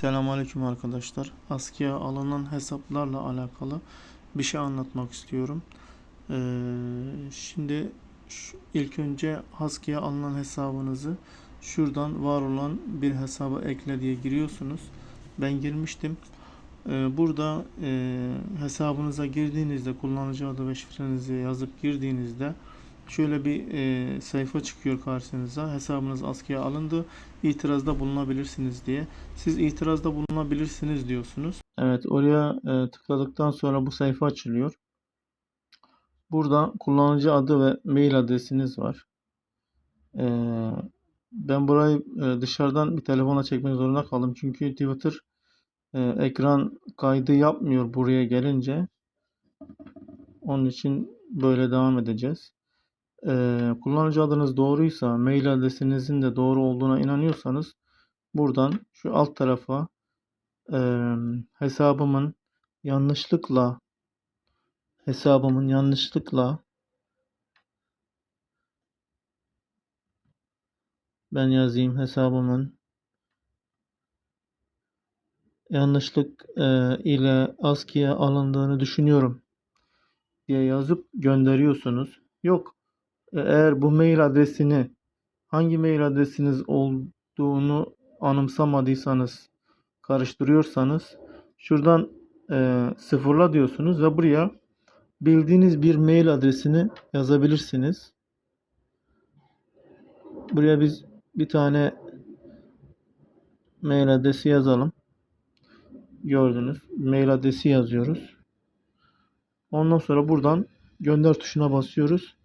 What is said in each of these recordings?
Selamünaleyküm arkadaşlar. Askıya alınan hesaplarla alakalı bir şey anlatmak istiyorum. Ee, şimdi şu- ilk önce askıya alınan hesabınızı şuradan var olan bir hesaba ekle diye giriyorsunuz. Ben girmiştim. Ee, burada e, hesabınıza girdiğinizde kullanıcı adı ve şifrenizi yazıp girdiğinizde şöyle bir e, sayfa çıkıyor karşınıza. Hesabınız askıya alındı. İtirazda bulunabilirsiniz diye. Siz itirazda bulunabilirsiniz diyorsunuz. Evet, oraya e, tıkladıktan sonra bu sayfa açılıyor. Burada kullanıcı adı ve mail adresiniz var. E, ben burayı e, dışarıdan bir telefona çekmek zorunda kaldım. Çünkü Twitter e, ekran kaydı yapmıyor buraya gelince. Onun için böyle devam edeceğiz. E, kullanıcı adınız doğruysa, mail adresinizin de doğru olduğuna inanıyorsanız buradan şu alt tarafa eee, hesabımın yanlışlıkla hesabımın yanlışlıkla ben yazayım hesabımın yanlışlık eee, ile askıya alındığını düşünüyorum diye yazıp gönderiyorsunuz. Yok e, eğer bu mail adresini hangi mail adresiniz olduğunu anımsamadıysanız karıştırıyorsanız şuradan eee, sıfırla diyorsunuz ve buraya bildiğiniz bir mail adresini yazabilirsiniz. Buraya biz bir tane mail adresi yazalım. Gördünüz. Mail adresi yazıyoruz. Ondan sonra buradan gönder tuşuna basıyoruz.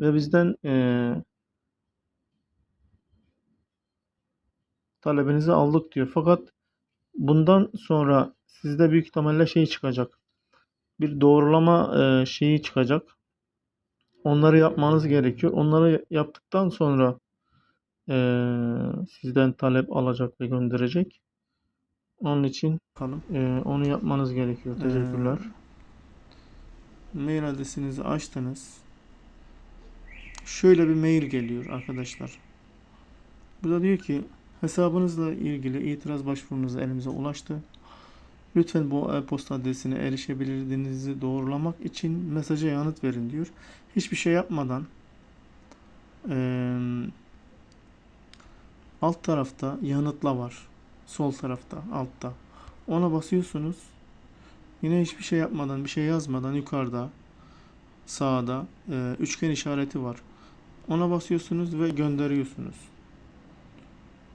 Ve bizden eee talebinizi aldık diyor. Fakat bundan sonra sizde büyük ihtimalle şey çıkacak. Bir doğrulama eee, şeyi çıkacak. Onları yapmanız gerekiyor. Onları yaptıktan sonra eee, sizden talep alacak ve gönderecek. Onun için eee, onu yapmanız gerekiyor. Teşekkürler. Mail adresinizi açtınız. Şöyle bir mail geliyor arkadaşlar. Burada diyor ki hesabınızla ilgili itiraz başvurunuz elimize ulaştı. Lütfen bu e-posta adresine erişebildiğinizi doğrulamak için mesaja yanıt verin diyor. Hiçbir şey yapmadan eee, alt tarafta yanıtla var. Sol tarafta, altta. Ona basıyorsunuz. Yine hiçbir şey yapmadan, bir şey yazmadan yukarıda, sağda eee, üçgen işareti var. Ona basıyorsunuz ve gönderiyorsunuz.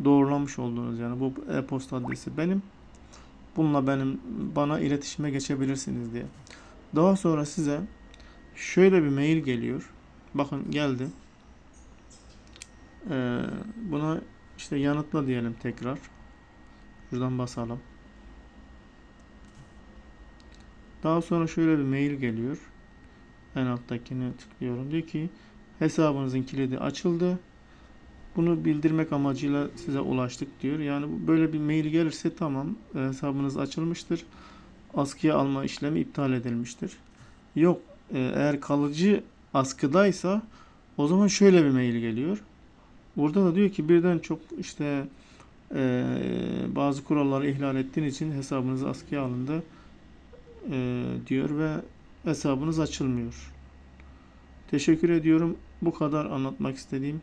Doğrulamış olduğunuz yani bu e-posta adresi benim. Bununla benim bana iletişime geçebilirsiniz diye. Daha sonra size şöyle bir mail geliyor. Bakın geldi. Ee, buna işte yanıtla diyelim tekrar. Şuradan basalım. Daha sonra şöyle bir mail geliyor. En alttakini tıklıyorum. Diyor ki hesabınızın kilidi açıldı. Bunu bildirmek amacıyla size ulaştık diyor. Yani böyle bir mail gelirse tamam e, hesabınız açılmıştır. Askıya alma işlemi iptal edilmiştir. Yok e, eğer kalıcı askıdaysa o zaman şöyle bir mail geliyor. Burada da diyor ki birden çok işte e, bazı kuralları ihlal ettiğin için hesabınız askıya alındı e, diyor ve hesabınız açılmıyor. Teşekkür ediyorum. Bu kadar anlatmak istediğim.